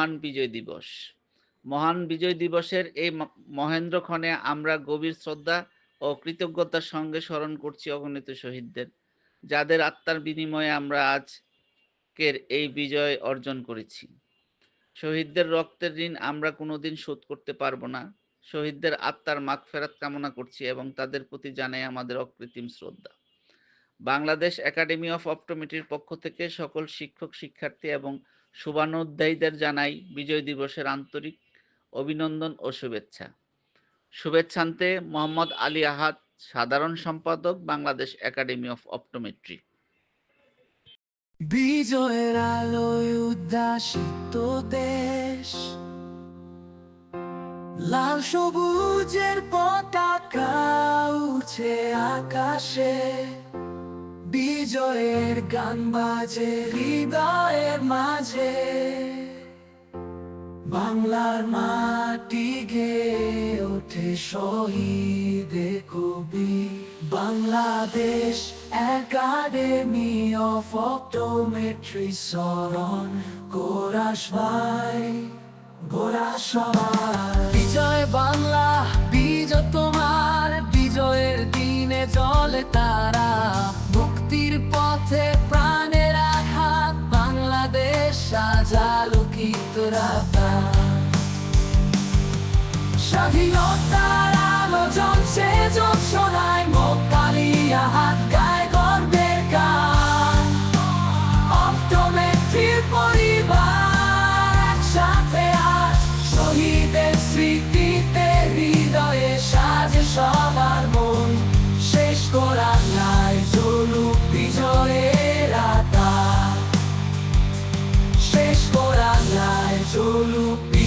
মহান বিজয় দিবস। মহান বিজয় দিবসের এই মহেন্দ্রক্ষণে আমরা গভীর শ্রদ্ধা ও কৃতজ্ঞতার সঙ্গে স্মরণ করছি অগণিত শহীদদের, যাদের আত্মার বিনিময়ে আমরা আজকের এই বিজয় অর্জন করেছি। শহীদদের রক্তের ঋণ আমরা কোনোদিন শোধ করতে পারব না। শহীদদের আত্মার মাগফেরাত কামনা করছি এবং তাদের প্রতি জানাই আমাদের অকৃত্রিম শ্রদ্ধা। বাংলাদেশ একাডেমি অফ অপটোমেট্রির পক্ষ থেকে সকল শিক্ষক, শিক্ষার্থী এবং শুভানুধ্যায়ীদের জানাই বিজয় দিবসের আন্তরিক অভিনন্দন ও শুভেচ্ছা। শুভেচ্ছান্তে মোহাম্মদ আলী আহাদ, সাধারণ সম্পাদক, বাংলাদেশ একাডেমি অফ অপটোমেট্রি। বিজয়ের আলোয় উদ্যাসিত দেশ, লাল সবুজের পতাকা উঠে আকাশে। বিজয়ের গান বাজে, হৃদয়ের মাঝে। বাংলার মাটি গে ওঠে শহীদে কবি। বাংলাদেশ একাডেমি অফ অপটোমেট্রি স্মরণ। গোরাস ভাই গোরাস সবার রাতা স্বাধীনতার Olu